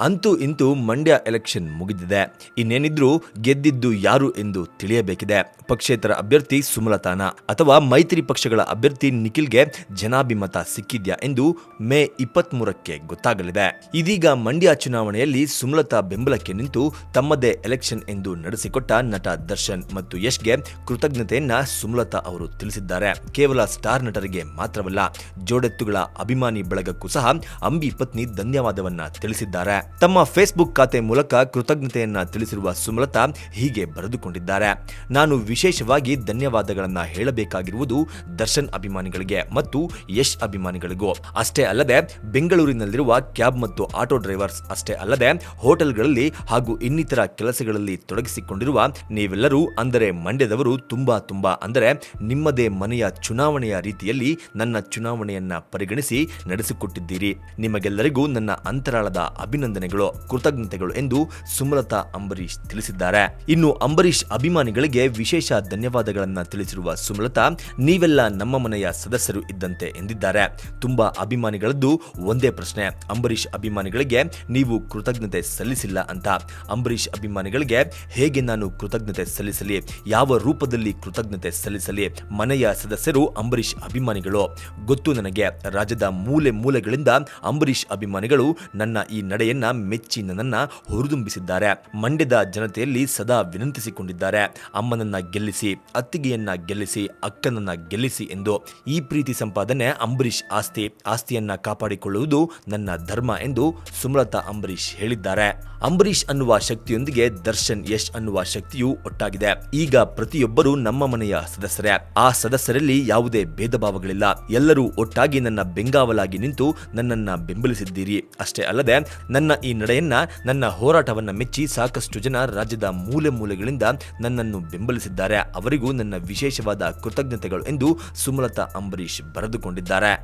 ಅಂತೂ ಇಂತೂ ಮಂಡ್ಯ ಎಲೆಕ್ಷನ್ ಮುಗಿದಿದೆ. ಇನ್ನೇನಿದ್ರೂ ಗೆದ್ದಿದ್ದು ಯಾರು ಎಂದು ತಿಳಿಯಬೇಕಿದೆ. ಪಕ್ಷೇತರ ಅಭ್ಯರ್ಥಿ ಸುಮಲತಾನ ಅಥವಾ ಮೈತ್ರಿ ಪಕ್ಷಗಳ ಅಭ್ಯರ್ಥಿ ನಿಖಿಲ್ಗೆ ಜನಾಭಿಮತ ಸಿಕ್ಕಿದ್ಯಾ ಎಂದು ಮೇ ಇಪ್ಪತ್ಮೂರಕ್ಕೆ ಗೊತ್ತಾಗಲಿದೆ. ಇದೀಗ ಮಂಡ್ಯ ಚುನಾವಣೆಯಲ್ಲಿ ಸುಮಲತಾ ಬೆಂಬಲಕ್ಕೆ ನಿಂತು ತಮ್ಮದೇ ಎಲೆಕ್ಷನ್ ಎಂದು ನಡೆಸಿಕೊಟ್ಟ ನಟ ದರ್ಶನ್ ಮತ್ತು ಯಶ್ಗೆ ಕೃತಜ್ಞತೆಯನ್ನ ಸುಮಲತಾ ಅವರು ತಿಳಿಸಿದ್ದಾರೆ. ಕೇವಲ ಸ್ಟಾರ್ ನಟರಿಗೆ ಮಾತ್ರವಲ್ಲ, ಜೋಡೆತ್ತುಗಳ ಅಭಿಮಾನಿ ಬಳಗಕ್ಕೂ ಸಹ ಅಂಬಿ ಪತ್ನಿ ಧನ್ಯವಾದವನ್ನ ತಿಳಿಸಿದ್ದಾರೆ. ತಮ್ಮ ಫೇಸ್ಬುಕ್ ಖಾತೆ ಮೂಲಕ ಕೃತಜ್ಞತೆಯನ್ನ ತಿಳಿಸಿರುವ ಸುಮಲತಾ ಹೀಗೆ ಬರೆದುಕೊಂಡಿದ್ದಾರೆ. ನಾನು ವಿಶೇಷವಾಗಿ ಧನ್ಯವಾದಗಳನ್ನ ಹೇಳಬೇಕಾಗಿರುವುದು ದರ್ಶನ್ ಅಭಿಮಾನಿಗಳಿಗೆ ಮತ್ತು ಯಶ್ ಅಭಿಮಾನಿಗಳಿಗೂ. ಅಷ್ಟೇ ಅಲ್ಲದೆ, ಬೆಂಗಳೂರಿನಲ್ಲಿರುವ ಕ್ಯಾಬ್ ಮತ್ತು ಆಟೋ ಡ್ರೈವರ್ಸ್ ಅಷ್ಟೇ ಅಲ್ಲದೆ, ಹೋಟೆಲ್ಗಳಲ್ಲಿ ಹಾಗೂ ಇನ್ನಿತರ ಕೆಲಸಗಳಲ್ಲಿ ತೊಡಗಿಸಿಕೊಂಡಿರುವ ನೀವೆಲ್ಲರೂ ಅಂದರೆ ಮಂಡ್ಯದವರು ತುಂಬಾ ತುಂಬಾ ಅಂದರೆ ನಿಮ್ಮದೇ ಮನೆಯ ಚುನಾವಣೆಯ ರೀತಿಯಲ್ಲಿ ನನ್ನ ಚುನಾವಣೆಯನ್ನ ಪರಿಗಣಿಸಿ ನಡೆಸಿಕೊಟ್ಟಿದ್ದೀರಿ. ನಿಮಗೆಲ್ಲರಿಗೂ ನನ್ನ ಅಂತರಾಳದ ಅಭಿನಂದನೆಗಳು ಕೃತಜ್ಞತೆಗಳು ಎಂದು ಸುಮಲತಾ ಅಂಬರೀಶ್ ತಿಳಿಸಿದ್ದಾರೆ. ಇನ್ನು ಅಂಬರೀಶ್ ಅಭಿಮಾನಿಗಳಿಗೆ ವಿಶೇಷ ಧನ್ಯವಾದಗಳನ್ನ ತಿಳಿಸಿರುವ ಸುಮಲತಾ, ನೀವೆಲ್ಲ ನಮ್ಮ ಮನೆಯ ಸದಸ್ಯರು ಇದ್ದಂತೆ ಎಂದಿದ್ದಾರೆ. ತುಂಬಾ ಅಭಿಮಾನಿಗಳದ್ದು ಒಂದೇ ಪ್ರಶ್ನೆ ಅಂಬರೀಶ್ ಅಭಿಮಾನಿಗಳಿಗೆ ನೀವು ಕೃತಜ್ಞತೆ ಸಲ್ಲಿಸಿಲ್ಲ ಅಂತ. ಅಂಬರೀಶ್ ಅಭಿಮಾನಿಗಳಿಗೆ ಹೇಗೆ ನಾನು ಕೃತಜ್ಞತೆ ಸಲ್ಲಿಸಲಿ, ಯಾವ ರೂಪದಲ್ಲಿ ಕೃತಜ್ಞತೆ ಸಲ್ಲಿಸಲಿ, ಮನೆಯ ಸದಸ್ಯರು ಅಂಬರೀಶ್ ಅಭಿಮಾನಿಗಳು. ಗೊತ್ತು ನನಗೆ, ರಾಜ್ಯದ ಮೂಲೆ ಮೂಲೆಗಳಿಂದ ಅಂಬರೀಶ್ ಅಭಿಮಾನಿಗಳು ನನ್ನ ಈ ನಡೆಯನ್ನ ಮೆಚ್ಚಿ ನನ್ನನ್ನ ಹುರಿದುಂಬಿಸಿದ್ದಾರೆ. ಮಂಡ್ಯದ ಜನತೆಯಲ್ಲಿ ಸದಾ ವಿನಂತಿಸಿಕೊಂಡಿದ್ದಾರೆ. ಅಮ್ಮನನ್ನ ಗೆಲ್ಲಿಸಿ, ಅತ್ತಿಗೆಯನ್ನ ಗೆಲ್ಲಿಸಿ, ಅಕ್ಕನನ್ನ ಗೆಲ್ಲಿಸಿ ಎಂದು ಈ ಪ್ರೀತಿ ಸಂಪಾದನೆ ಅಂಬರೀಶ್ ಆಸ್ತಿ, ಆಸ್ತಿಯನ್ನ ಕಾಪಾಡಿಕೊಳ್ಳುವುದು ನನ್ನ ಧರ್ಮ ಎಂದು ಸುಮಲತಾ ಅಂಬರೀಶ್ ಹೇಳಿದ್ದಾರೆ. ಅಂಬರೀಶ್ ಅನ್ನುವ ಶಕ್ತಿಯೊಂದಿಗೆ ದರ್ಶನ್ ಯಶ್ ಅನ್ನುವ ಶಕ್ತಿಯು ಒಟ್ಟಾಗಿದೆ. ಈಗ ಪ್ರತಿಯೊಬ್ಬರು ನಮ್ಮ ಮನೆಯ ಸದಸ್ಯರೇ. ಆ ಸದಸ್ಯರಲ್ಲಿ ಯಾವುದೇ ಭೇದ ಭಾವಗಳಿಲ್ಲ ಎಲ್ಲರೂ ಒಟ್ಟಾಗಿ ನನ್ನ ಬೆಂಗಾವಲಾಗಿ ನಿಂತು ನನ್ನನ್ನ ಬೆಂಬಲಿಸಿದ್ದೀರಿ. ಅಷ್ಟೇ ಅಲ್ಲದೆ ನನ್ನ ಈ ನಡೆಯನ್ನ, ನನ್ನ ಹೋರಾಟವನ್ನ ಮೆಚ್ಚಿ ಸಾಕಷ್ಟು ಜನ ರಾಜ್ಯದ ಮೂಲೆ ಮೂಲೆಗಳಿಂದ ನನ್ನನ್ನು ಬೆಂಬಲಿಸಿದ್ದಾರೆ. ಅವರಿಗೂ ನನ್ನ ವಿಶೇಷವಾದ ಕೃತಜ್ಞತೆಗಳು ಎಂದು ಸುಮಲತಾ ಅಂಬರೀಶ್ ಬರೆದುಕೊಂಡಿದ್ದಾರೆ.